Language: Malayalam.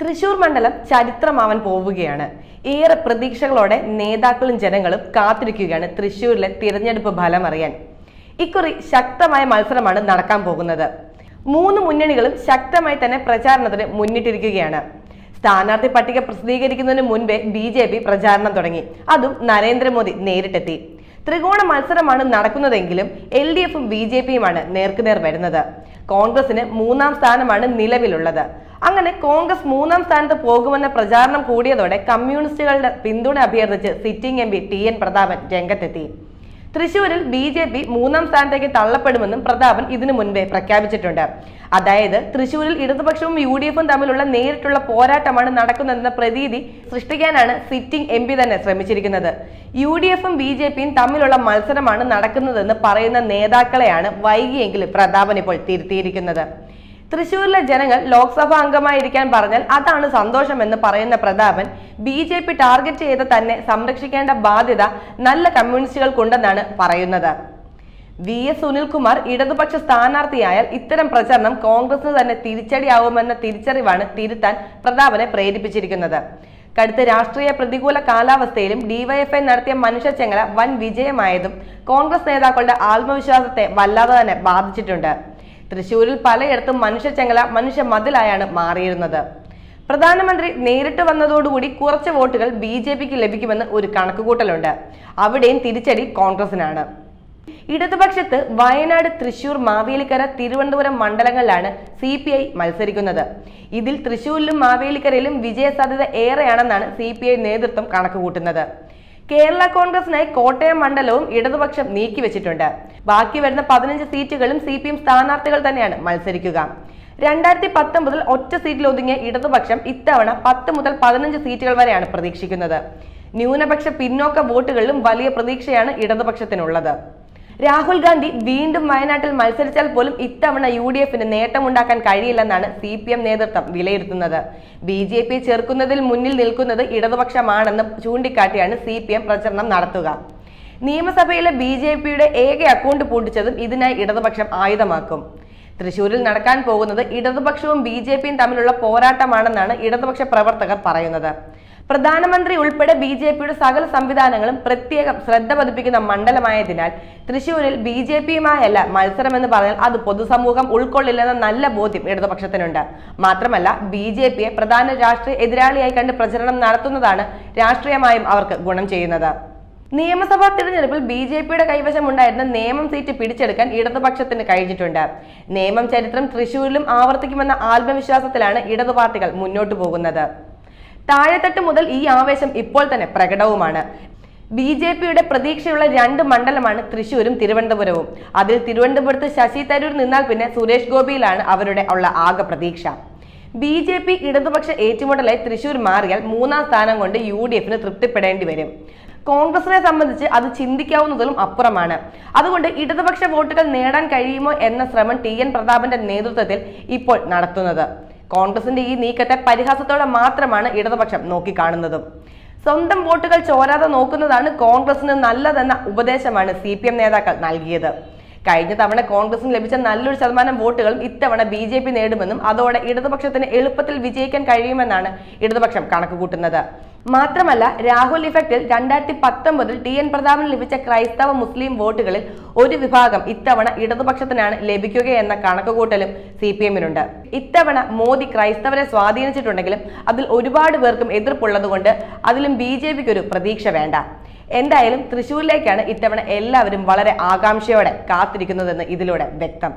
തൃശൂർ മണ്ഡലം ചരിത്രമാവാൻ പോവുകയാണ്. ഏറെ പ്രതീക്ഷകളോടെ നേതാക്കളും ജനങ്ങളും കാത്തിരിക്കുകയാണ് തൃശൂരിലെ തിരഞ്ഞെടുപ്പ് ഫലം അറിയാൻ. ഇക്കുറി ശക്തമായ മത്സരമാണ് നടക്കാൻ പോകുന്നത്. മൂന്ന് മുന്നണികളും ശക്തമായി തന്നെ പ്രചാരണത്തിന് മുന്നിട്ടിരിക്കുകയാണ്. സ്ഥാനാർത്ഥി പട്ടിക പ്രസിദ്ധീകരിക്കുന്നതിന് മുൻപേ ബി ജെ പി പ്രചാരണം തുടങ്ങി. അതും നരേന്ദ്രമോദി നേരിട്ടെത്തി. ത്രികോണ മത്സരമാണ് നടക്കുന്നതെങ്കിലും എൽ ഡി എഫും ബി ജെ പിയുമാണ് നേർക്കുനേർ വരുന്നത്. കോൺഗ്രസിന് മൂന്നാം സ്ഥാനമാണ് നിലവിലുള്ളത്. അങ്ങനെ കോൺഗ്രസ് മൂന്നാം സ്ഥാനത്ത് പോകുമെന്ന പ്രചാരണം കൂടിയതോടെ കമ്മ്യൂണിസ്റ്റുകളുടെ പിന്തുണ അഭ്യർത്ഥിച്ച് sitting M P T N Prathapan രംഗത്തെത്തി. തൃശൂരിൽ ബി ജെ പി മൂന്നാം സ്ഥാനത്തേക്ക് തള്ളപ്പെടുമെന്നും പ്രതാപൻ ഇതിനു മുൻപേ പ്രഖ്യാപിച്ചിട്ടുണ്ട്. അതായത് തൃശൂരിൽ ഇടതുപക്ഷവും യു ഡി എഫും തമ്മിലുള്ള നേരിട്ടുള്ള പോരാട്ടമാണ് നടക്കുന്നതെന്ന പ്രതീതി സൃഷ്ടിക്കാനാണ് സിറ്റിംഗ് എം പി തന്നെ ശ്രമിച്ചിരിക്കുന്നത്. യു ഡി എഫും ബി ജെ പിയും തമ്മിലുള്ള മത്സരമാണ് നടക്കുന്നതെന്ന് പറയുന്ന നേതാക്കളെയാണ് വൈകിയെങ്കിലും പ്രതാപൻ ഇപ്പോൾ തിരുത്തിയിരിക്കുന്നത്. തൃശൂരിലെ ജനങ്ങൾ ലോക്സഭാ അംഗമായിരിക്കാൻ പറഞ്ഞാൽ അതാണ് സന്തോഷമെന്ന് പറയുന്ന Prathapan B J P target ചെയ്ത തന്നെ സംരക്ഷിക്കേണ്ട ബാധ്യത നല്ല കമ്മ്യൂണിസ്റ്റുകൾക്കുണ്ടെന്നാണ് പറയുന്നത്. വി എസ് സുനിൽകുമാർ ഇടതുപക്ഷ സ്ഥാനാർത്ഥിയായാൽ ഇത്തരം പ്രചരണം കോൺഗ്രസിന് തന്നെ തിരിച്ചടിയാവുമെന്ന തിരിച്ചറിവാണ് തിരുത്താൻ പ്രതാപനെ പ്രേരിപ്പിച്ചിരിക്കുന്നത്. കടുത്ത രാഷ്ട്രീയ പ്രതികൂല കാലാവസ്ഥയിലും ഡിവൈഎഫ്ഐ നടത്തിയ മനുഷ്യച്ചെങ്ങല വൻ വിജയമായതും കോൺഗ്രസ് നേതാക്കളുടെ ആത്മവിശ്വാസത്തെ വല്ലാതെ തന്നെ ബാധിച്ചിട്ടുണ്ട്. തൃശൂരിൽ പലയിടത്തും മനുഷ്യ മനുഷ്യച്ചെങ്ങല മനുഷ്യ മതിലായാണ് മാറിയിരുന്നത്. പ്രധാനമന്ത്രി നേരിട്ട് വന്നതോടുകൂടി കുറച്ച് വോട്ടുകൾ ബി ജെ പിക്ക് ലഭിക്കുമെന്ന് ഒരു കണക്കുകൂട്ടലുണ്ട്. അവിടെയും തിരിച്ചടി കോൺഗ്രസിനാണ്. ഇടതുപക്ഷത്ത് വയനാട് തൃശൂർ മാവേലിക്കര തിരുവനന്തപുരം മണ്ഡലങ്ങളിലാണ് സി പി ഐ മത്സരിക്കുന്നത്. ഇതിൽ തൃശൂരിലും മാവേലിക്കരയിലും വിജയസാധ്യത ഏറെയാണെന്നാണ് സി പി ഐ നേതൃത്വം കണക്കുകൂട്ടുന്നത്. കേരള കോൺഗ്രസിനായി കോട്ടയം മണ്ഡലവും ഇടതുപക്ഷം നീക്കിവെച്ചിട്ടുണ്ട് ബാക്കി വരുന്ന പതിനഞ്ച് സീറ്റുകളും സി പി എം സ്ഥാനാർത്ഥികൾ തന്നെയാണ് മത്സരിക്കുക. രണ്ടായിരത്തി പത്തൊമ്പതിൽ ഒറ്റ സീറ്റിൽ ഒതുങ്ങിയ ഇടതുപക്ഷം ഇത്തവണ പത്ത് മുതൽ പതിനഞ്ച് സീറ്റുകൾ വരെയാണ് പ്രതീക്ഷിക്കുന്നത്. ന്യൂനപക്ഷ പിന്നോക്ക വോട്ടുകളിലും വലിയ പ്രതീക്ഷയാണ് ഇടതുപക്ഷത്തിനുള്ളത്. രാഹുൽ ഗാന്ധി വീണ്ടും വയനാട്ടിൽ മത്സരിച്ചാൽ പോലും ഇത്തവണ യു ഡി എഫിന് നേട്ടമുണ്ടാക്കാൻ കഴിയില്ലെന്നാണ് സി പി എം നേതൃത്വം വിലയിരുത്തുന്നത്. ബി ജെ പി ചെറുക്കുന്നതിൽ മുന്നിൽ നിൽക്കുന്നത് ഇടതുപക്ഷമാണെന്ന് ചൂണ്ടിക്കാട്ടിയാണ് സി പി എം പ്രചരണം നടത്തുക. നിയമസഭയിലെ ബി ജെ പിയുടെ ഏക അക്കൗണ്ട് പൂട്ടിച്ചതും ഇതിനായി ഇടതുപക്ഷം ആയുധമാക്കും. തൃശൂരിൽ നടക്കാൻ പോകുന്നത് ഇടതുപക്ഷവും ബി ജെ പിയും തമ്മിലുള്ള പോരാട്ടമാണെന്നാണ് ഇടതുപക്ഷ പ്രവർത്തകർ പറയുന്നത്. പ്രധാനമന്ത്രി ഉൾപ്പെടെ ബി ജെ പിയുടെ സകല സംവിധാനങ്ങളും പ്രത്യേകം ശ്രദ്ധ പതിപ്പിക്കുന്ന മണ്ഡലമായതിനാൽ തൃശൂരിൽ ബി ജെ പിയുമായല്ല മത്സരമെന്ന് പറഞ്ഞാൽ അത് പൊതുസമൂഹം ഉൾക്കൊള്ളില്ലെന്ന നല്ല ബോധ്യം ഇടതുപക്ഷത്തിനുണ്ട്. മാത്രമല്ല ബി ജെ പിയെ പ്രധാന രാഷ്ട്രീയ എതിരാളിയായി കണ്ട് പ്രചരണം നടത്തുന്നതാണ് രാഷ്ട്രീയമായും അവർക്ക് ഗുണം ചെയ്യുന്നത്. നിയമസഭാ തിരഞ്ഞെടുപ്പിൽ ബി ജെ പിയുടെ കൈവശമുണ്ടായിരുന്ന നേമം സീറ്റ് പിടിച്ചെടുക്കാൻ ഇടതുപക്ഷത്തിന് കഴിഞ്ഞിട്ടുണ്ട്. നേമം ചരിത്രം തൃശൂരിലും ആവർത്തിക്കുമെന്ന ആത്മവിശ്വാസത്തിലാണ് ഇടതുപാർട്ടികൾ മുന്നോട്ടു പോകുന്നത്. താഴെത്തട്ട് മുതൽ ഈ ആവേശം ഇപ്പോൾ തന്നെ പ്രകടവുമാണ്. ബി ജെ പിയുടെ പ്രതീക്ഷയുള്ള രണ്ട് മണ്ഡലമാണ് തൃശൂരും തിരുവനന്തപുരവും. അതിൽ തിരുവനന്തപുരത്ത് ശശി തരൂർ നിന്നാൽ പിന്നെ സുരേഷ് ഗോപിയിലാണ് അവരുടെ ഉള്ള ആകെ പ്രതീക്ഷ. ബി ജെ പി ഇടതുപക്ഷ ഏറ്റുമുട്ടലായി തൃശൂർ മാറിയാൽ മൂന്നാം സ്ഥാനം കൊണ്ട് യു ഡി എഫിന് തൃപ്തിപ്പെടേണ്ടി വരും. കോൺഗ്രസിനെ സംബന്ധിച്ച് അത് ചിന്തിക്കാവുന്നതിലും അപ്പുറമാണ്. അതുകൊണ്ട് ഇടതുപക്ഷ വോട്ടുകൾ നേടാൻ കഴിയുമോ എന്ന ശ്രമം ടി എൻ പ്രതാപന്റെ നേതൃത്വത്തിൽ ഇപ്പോൾ നടത്തുന്നത്. കോൺഗ്രസിന്റെ ഈ നീക്കത്തെ പരിഹാസത്തോടെ മാത്രമാണ് ഇടതുപക്ഷം നോക്കിക്കാണുന്നതും. സ്വന്തം വോട്ടുകൾ ചോരാതെ നോക്കുന്നതാണ് കോൺഗ്രസിന് നല്ലതെന്ന ഉപദേശമാണ് സി നേതാക്കൾ നൽകിയത്. കഴിഞ്ഞ തവണ കോൺഗ്രസിന് ലഭിച്ച നല്ലൊരു ശതമാനം വോട്ടുകളും ഇത്തവണ ബി ജെ പി നേടുമെന്നും അതോടെ ഇടതുപക്ഷത്തിന് എളുപ്പത്തിൽ വിജയിക്കാൻ കഴിയുമെന്നാണ് ഇടതുപക്ഷം കണക്കുകൂട്ടുന്നത്. മാത്രമല്ല രാഹുൽ ഇഫക്റ്റിൽ രണ്ടായിരത്തി പത്തൊമ്പതിൽ ടി എൻ പ്രതാപന് ലഭിച്ച ക്രൈസ്തവ മുസ്ലിം വോട്ടുകളിൽ ഒരു വിഭാഗം ഇത്തവണ ഇടതുപക്ഷത്തിനാണ് ലഭിക്കുകയെന്ന കണക്കുകൂട്ടലും സി പി എമ്മിനുണ്ട്. ഇത്തവണ മോദി ക്രൈസ്തവരെ സ്വാധീനിച്ചിട്ടുണ്ടെങ്കിലും അതിൽ ഒരുപാട് പേർക്കും എതിർപ്പുള്ളതുകൊണ്ട് അതിലും ബി ജെ പിക്ക് ഒരു പ്രതീക്ഷ വേണ്ട. എന്തായാലും തൃശ്ശൂരിലേക്കാണ് ഇത്തവണ എല്ലാവരും വളരെ ആകാംക്ഷയോടെ കാത്തിരിക്കുന്നതെന്ന് ഇതിലൂടെ വ്യക്തം.